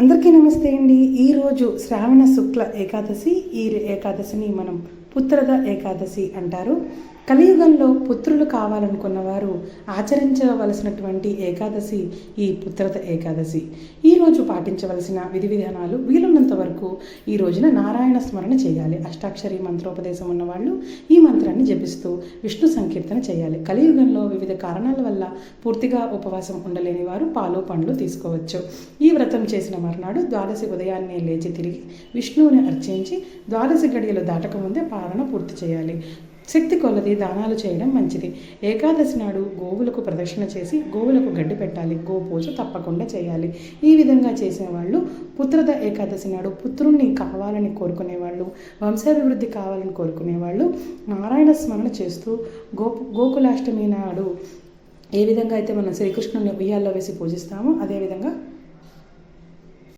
అందరికీ నమస్తే అండి. ఈరోజు శ్రావణ శుక్ల ఏకాదశి. ఈ ఏకాదశిని మనం పుత్రద ఏకాదశి అంటారు. కలియుగంలో పుత్రులు కావాలనుకున్న వారు ఆచరించవలసినటువంటి ఏకాదశి ఈ పుత్రత ఏకాదశి. ఈరోజు పాటించవలసిన విధి విధానాలు వీలున్నంత వరకు ఈ రోజున నారాయణ స్మరణ చేయాలి. అష్టాక్షరి మంత్రోపదేశం ఉన్నవాళ్ళు ఈ మంత్రాన్ని జపిస్తూ విష్ణు సంకీర్తన చేయాలి. కలియుగంలో వివిధ కారణాల వల్ల పూర్తిగా ఉపవాసం ఉండలేని వారు పాలు పండ్లు తీసుకోవచ్చు. ఈ వ్రతం చేసిన మర్నాడు ద్వాదశి ఉదయాన్నే లేచి తిరిగి విష్ణువుని అర్చించి ద్వాదశి గడియలు దాటకముందే పాలన పూర్తి చేయాలి. శక్తి కొలది దానాలు చేయడం మంచిది. ఏకాదశి నాడు గోవులకు ప్రదక్షిణ చేసి గోవులకు గడ్డి పెట్టాలి. గోపూజ తప్పకుండా చేయాలి. ఈ విధంగా చేసిన వాళ్ళు పుత్రద ఏకాదశి నాడు పుత్రుణ్ణి కావాలని కోరుకునేవాళ్ళు వంశాభివృద్ధి కావాలని కోరుకునేవాళ్ళు నారాయణ స్మరణ చేస్తూ గో గోకులాష్టమి నాడు ఏ విధంగా అయితే మనం శ్రీకృష్ణుని ఉయ్యాల్లో వేసి పూజిస్తామో అదేవిధంగా